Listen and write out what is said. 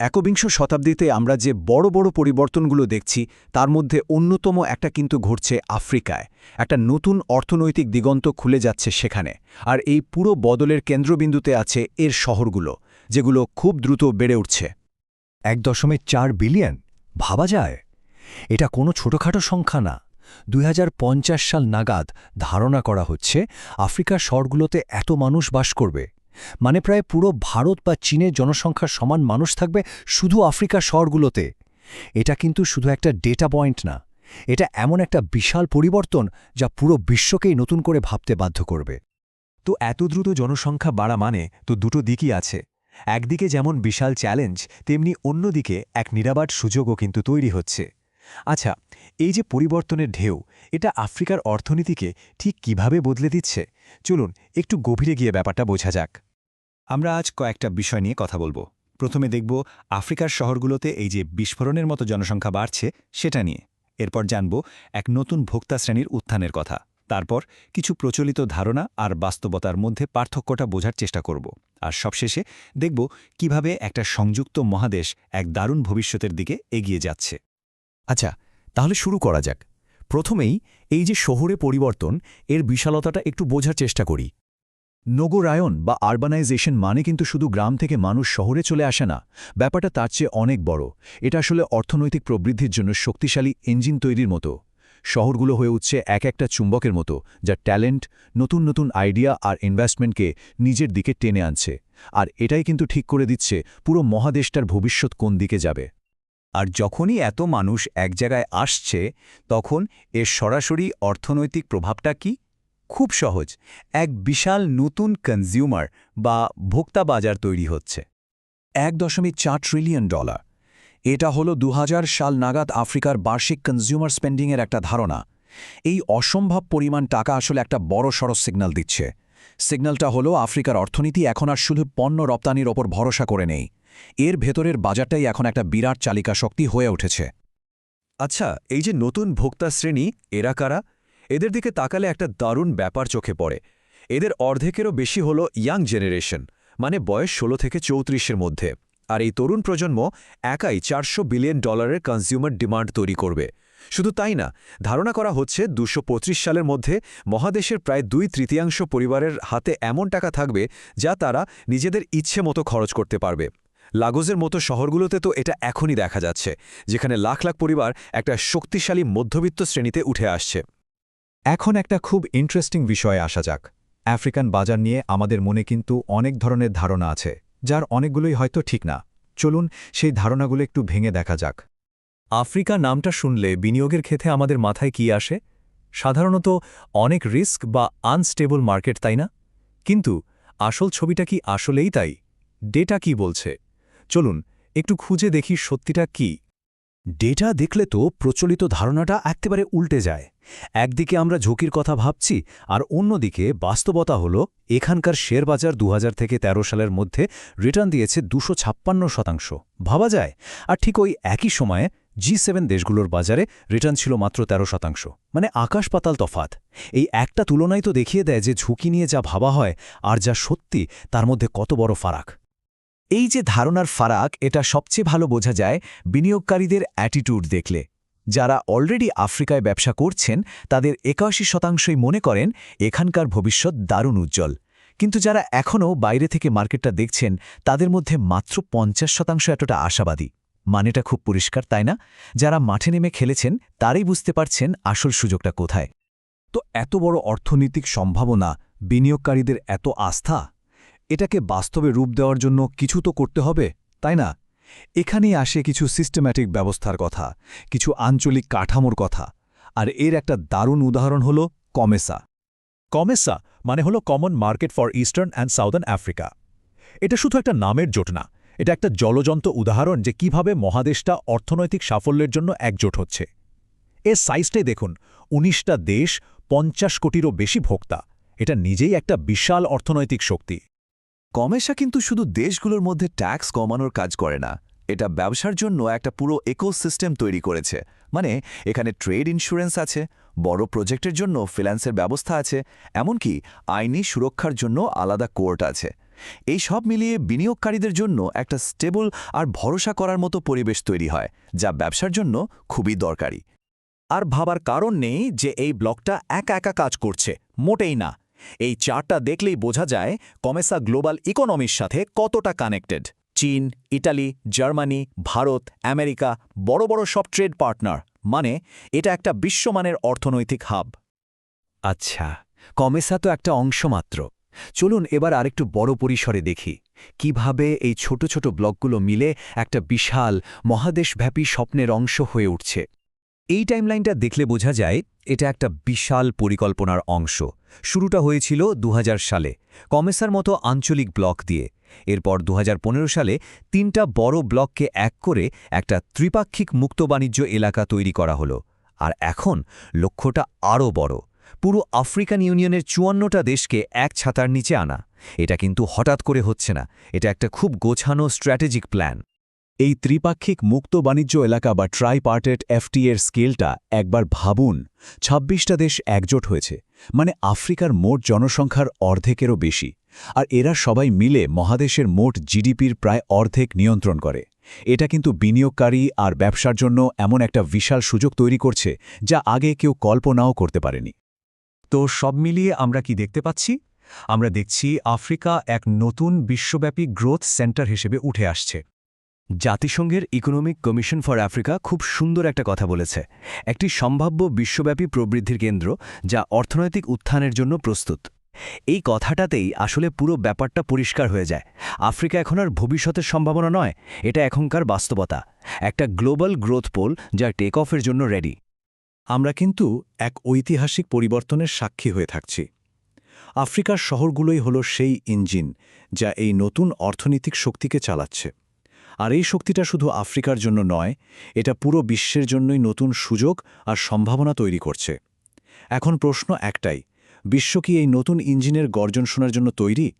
একবিংশ শতাব্দীতে আমরা যে বড় বড় পরিবর্তনগুলো দেখছি, তার মধ্যে অন্যতম একটা কিন্তু ঘটছে আফ্রিকায়। একটা নতুন অর্থনৈতিক দিগন্ত খুলে যাচ্ছে সেখানে। আর এই পুরো বদলের কেন্দ্রবিন্দুতে আছে এর শহরগুলো, যেগুলো খুব দ্রুত বেড়ে উঠছে। এক দশমিক চার বিলিয়ন? ভাবা যায়? এটা কোনো ছোটখাটো সংখ্যা না। দুই হাজার পঞ্চাশ সাল নাগাদ ধারণা করা হচ্ছে, আফ্রিকার শহরগুলোতে এত মানুষ বাস করবে। মানে প্রায় পুরো ভারত বা চীনের জনসংখ্যার সমান মানুষ থাকবে শুধু আফ্রিকার শহরগুলোতে। এটা কিন্তু শুধু একটা ডেটা পয়েন্ট না। এটা এমন একটা বিশাল পরিবর্তন যা পুরো বিশ্বকেই নতুন করে ভাবতে বাধ্য করবে। তো এত দ্রুত জনসংখ্যা বাড়া মানে তো দুটো দিকই আছে। একদিকে যেমন বিশাল চ্যালেঞ্জ তেমনি অন্যদিকে এক নিরাবাট সুযোগও কিন্তু তৈরি হচ্ছে। আচ্ছা এই যে পরিবর্তনের ঢেউ, এটা আফ্রিকার অর্থনীতিকে ঠিক কীভাবে বদলে দিচ্ছে? চলুন, একটু গভীরে গিয়ে ব্যাপারটা বোঝা যাক। আমরা আজ কয়েকটা বিষয় নিয়ে কথা বলব। প্রথমে দেখব আফ্রিকার শহরগুলোতে এই যে বিস্ফোরণের মতো জনসংখ্যা বাড়ছে, সেটা নিয়ে। এরপর জানব এক নতুন ভোক্তা শ্রেণির উত্থানের কথা। তারপর কিছু প্রচলিত ধারণা আর বাস্তবতার মধ্যে পার্থক্যটা বোঝার চেষ্টা করব। আর সবশেষে দেখব কীভাবে একটা সংযুক্ত মহাদেশ এক দারুণ ভবিষ্যতের দিকে এগিয়ে যাচ্ছে। আচ্ছা তাহলে শুরু করা যাক। প্রথমেই এই যে শহরে পরিবর্তন, এর বিশালতাটা একটু বোঝার চেষ্টা করি। নগরায়ন বা আরবানাইজেশন মানে কিন্তু শুধু গ্রাম থেকে মানুষ শহরে চলে আসে না, ব্যাপারটা তার চেয়ে অনেক বড়। এটা আসলে অর্থনৈতিক প্রবৃদ্ধির জন্য শক্তিশালী ইঞ্জিন তৈরির মতো। শহরগুলো হয়ে উঠছে এক একটা চুম্বকের মতো, যা ট্যালেন্ট, নতুন নতুন আইডিয়া আর ইনভেস্টমেন্টকে নিজের দিকে টেনে আনছে। আর এটাই কিন্তু ঠিক করে দিচ্ছে পুরো মহাদেশটার ভবিষ্যৎ কোন দিকে যাবে। আর যখনই এত মানুষ এক জায়গায় আসছে, তখন এর সরাসরি অর্থনৈতিক প্রভাবটা কি? খুব সহজ। এক বিশাল নতুন কনজিউমার বা ভোক্তা বাজার তৈরি হচ্ছে। এক দশমিক চার ট্রিলিয়ন ডলার এটা হলো দু সাল নাগাদ আফ্রিকার বার্ষিক কনজিউমার স্পেন্ডিংয়ের একটা ধারণা। এই অসম্ভব পরিমাণ টাকা আসলে একটা বড় সড় সিগন্যাল দিচ্ছে। সিগন্যালটা হলো আফ্রিকার অর্থনীতি এখন আর শুধু পণ্য রপ্তানির ওপর ভরসা করে নেই। এর ভেতরের বাজারটাই এখন একটা বিরাট চালিকা শক্তি হয়ে উঠেছে। আচ্ছা এই যে নতুন ভোক্তা শ্রেণি, এরা কারা? এদের দিকে তাকালে একটা দারুণ ব্যাপার চোখে পড়ে। এদের অর্ধেকেরও বেশি হলো ইয়াং জেনারেশন মানে বয়স ১৬ থেকে চৌত্রিশের মধ্যে। আর এই তরুণ প্রজন্ম একাই চারশো বিলিয়ন ডলারের কনজিউমার ডিমান্ড তৈরি করবে। শুধু তাই না, ধারণা করা হচ্ছে দুশো সালের মধ্যে মহাদেশের প্রায় দুই তৃতীয়াংশ পরিবারের হাতে এমন টাকা থাকবে যা তারা নিজেদের ইচ্ছে মতো খরচ করতে পারবে। লাগোজের মতো শহরগুলোতে তো এটা এখনই দেখা যাচ্ছে, যেখানে লাখ লাখ পরিবার একটা শক্তিশালী মধ্যবিত্ত শ্রেণীতে উঠে আসছে। এখন একটা খুব ইন্টারেস্টিং বিষয়ে আসা যাক। আফ্রিকান বাজার নিয়ে আমাদের মনে কিন্তু অনেক ধরনের ধারণা আছে, যার অনেকগুলোই হয়তো ঠিক না। চলুন সেই ধারণাগুলো একটু ভেঙে দেখা যাক। আফ্রিকা নামটা শুনলে বিনিয়োগের ক্ষেত্রে আমাদের মাথায় কি আসে? সাধারণত অনেক রিস্ক বা আনস্টেবল মার্কেট, তাই না? কিন্তু আসল ছবিটা কি আসলেই তাই? ডেটা কি বলছে? চলুন, একটু খুঁজে দেখি সত্যিটা কি। ডেটা দেখলে তো প্রচলিত ধারণাটা একেবারে উল্টে যায়। একদিকে আমরা ঝুঁকির কথা ভাবছি, আর অন্যদিকে বাস্তবতা হল, এখানকার শেয়ারবাজার দু থেকে ১৩ সালের মধ্যে রিটার্ন দিয়েছে দুশো শতাংশ। ভাবা যায়? আর ঠিক ওই একই সময়ে জি সেভেন দেশগুলোর বাজারে রিটার্ন ছিল মাত্র ১৩ শতাংশ। মানে আকাশ পাতাল তফাত। এই একটা তুলনায় তো দেখিয়ে দেয় যে ঝুঁকি নিয়ে যা ভাবা হয়, আর যা সত্যি, তার মধ্যে কত বড় ফারাক। এই যে ধারণার ফারাক, এটা সবচেয়ে ভালো বোঝা যায় বিনিয়োগকারীদের অ্যাটিটিউড দেখলে। যারা অলরেডি আফ্রিকায় ব্যবসা করছেন, তাদের একাশি শতাংশই মনে করেন এখানকার ভবিষ্যৎ দারুণ উজ্জ্বল। কিন্তু যারা এখনও বাইরে থেকে মার্কেটটা দেখছেন, তাদের মধ্যে মাত্র পঞ্চাশ শতাংশ এতটা আশাবাদী। মানেটা খুব পরিষ্কার, তাই না? যারা মাঠে নেমে খেলেছেন, তারাই বুঝতে পারছেন আসল সুযোগটা কোথায়। তো এত বড় অর্থনৈতিক সম্ভাবনা বিনিয়োগকারীদের এত আস্থা? এটাকে বাস্তবে রূপ দেওয়ার জন্য কিছু তো করতে হবে, তাই না? এখানেই আসে কিছু সিস্টেম্যাটিক ব্যবস্থার কথা, কিছু আঞ্চলিক কাঠামোর কথা, আর এর একটা দারুণ উদাহরণ হল কমেসা। কমেসা মানে হলো common market for eastern and southern Africa এটা শুধু একটা নামের জোট না, এটা একটা জলজন্ত উদাহরণ যে কীভাবে মহাদেশটা অর্থনৈতিক সাফল্যের জন্য একজোট হচ্ছে। এর সাইজটাই দেখুন, উনিশটা দেশ পঞ্চাশ কোটিরও বেশি ভোক্তা, এটা নিজেই একটা বিশাল অর্থনৈতিক শক্তি। কমেশা কিন্তু শুধু দেশগুলোর মধ্যে ট্যাক্স কমানোর কাজ করে না, এটা ব্যবসার জন্য একটা পুরো ইকোসিস্টেম তৈরি করেছে। মানে এখানে ট্রেড ইন্স্যুরেন্স আছে, বড় প্রজেক্টের জন্য ফিন্যান্সের ব্যবস্থা আছে, এমনকি আইনি সুরক্ষার জন্য আলাদা কোর্ট আছে। এই সব মিলিয়ে বিনিয়োগকারীদের জন্য একটা স্টেবল আর ভরসা করার মতো পরিবেশ তৈরি হয়, যা ব্যবসার জন্য খুবই দরকারি। আর ভাবার কারণ নেই যে এই ব্লকটা একা একা কাজ করছে, মোটেই না। এই চার্টটা দেখলেই বোঝা যায় কমেসা গ্লোবাল ইকোনমির সাথে কতটা কানেক্টেড। চীন, ইটালি, জার্মানি, ভারত, আমেরিকা বড় বড় সব ট্রেড পার্টনার। মানে এটা একটা বিশ্বমানের অর্থনৈতিক হাব। আচ্ছা কমেসা তো একটা অংশ মাত্র। চলুন এবার আরেকটু বড় পরিসরে দেখি। কীভাবে এই ছোট ছোট ব্লকগুলো মিলে একটা বিশাল, মহাদেশব্যাপী স্বপ্নের অংশ হয়ে উঠছে। এই টাইমলাইনটা দেখলে বোঝা যায় এটা একটা বিশাল পরিকল্পনার অংশ। শুরুটা হয়েছিল দু হাজার সালে, কমেসার মতো আঞ্চলিক ব্লক দিয়ে। এরপর দু হাজার পনেরো সালে তিনটা বড় ব্লককে এক করে একটা ত্রিপাক্ষিক মুক্ত বাণিজ্য এলাকা তৈরি করা হলো। আর এখন লক্ষ্যটা আরও বড়। পুরো আফ্রিকান ইউনিয়নের চুয়ান্নটা দেশকে এক ছাতার নিচে আনা। এটা কিন্তু হঠাৎ করে হচ্ছে না। এটা একটা খুব গোছানো স্ট্র্যাটেজিক প্ল্যান এই ত্রিপাক্ষিক মুক্ত বাণিজ্য এলাকা বা ট্রাইপার্টেড এফটি এর স্কেলটা একবার ভাবুন ২৬টা দেশ একজোট হয়েছে মানে আফ্রিকার মোট জনসংখ্যার অর্ধেকেরও বেশি, আর এরা সবাই মিলে মহাদেশের মোট জিডিপির প্রায় অর্ধেক নিয়ন্ত্রণ করে। এটা কিন্তু বিনিয়োগকারী আর ব্যবসার জন্য এমন একটা বিশাল সুযোগ তৈরি করছে, যা আগে কেউ কল্পনাও করতে পারেনি। তো সব মিলিয়ে আমরা কি দেখতে পাচ্ছি? আমরা দেখছি আফ্রিকা এক নতুন বিশ্বব্যাপী গ্রোথ সেন্টার হিসেবে উঠে আসছে। জাতিসংঘের ইকোনমিক কমিশন ফর আফ্রিকা খুব সুন্দর একটা কথা বলেছে। একটি সম্ভাব্য বিশ্বব্যাপী প্রবৃদ্ধির কেন্দ্র যা অর্থনৈতিক উত্থানের জন্য প্রস্তুত। এই কথাটাতেই আসলে পুরো ব্যাপারটা পরিষ্কার হয়ে যায়। আফ্রিকা এখন আর ভবিষ্যতের সম্ভাবনা নয়, এটা এখনকার বাস্তবতা। একটা গ্লোবাল গ্রোথ পোল যা টেক অফের জন্য রেডি আমরা কিন্তু এক ঐতিহাসিক পরিবর্তনের সাক্ষী হয়ে থাকছি। আফ্রিকার শহরগুলোই হল সেই ইঞ্জিন যা এই নতুন অর্থনৈতিক শক্তিকে চালাচ্ছে। আর এই শক্তিটা শুধু আফ্রিকার জন্য নয়, এটা পুরো বিশ্বের জন্যই নতুন সুযোগ আর সম্ভাবনা তৈরি করছে। এখন প্রশ্ন একটাই, বিশ্ব কি এই নতুন ইঞ্জিনের গর্জন শোনার জন্য তৈরি?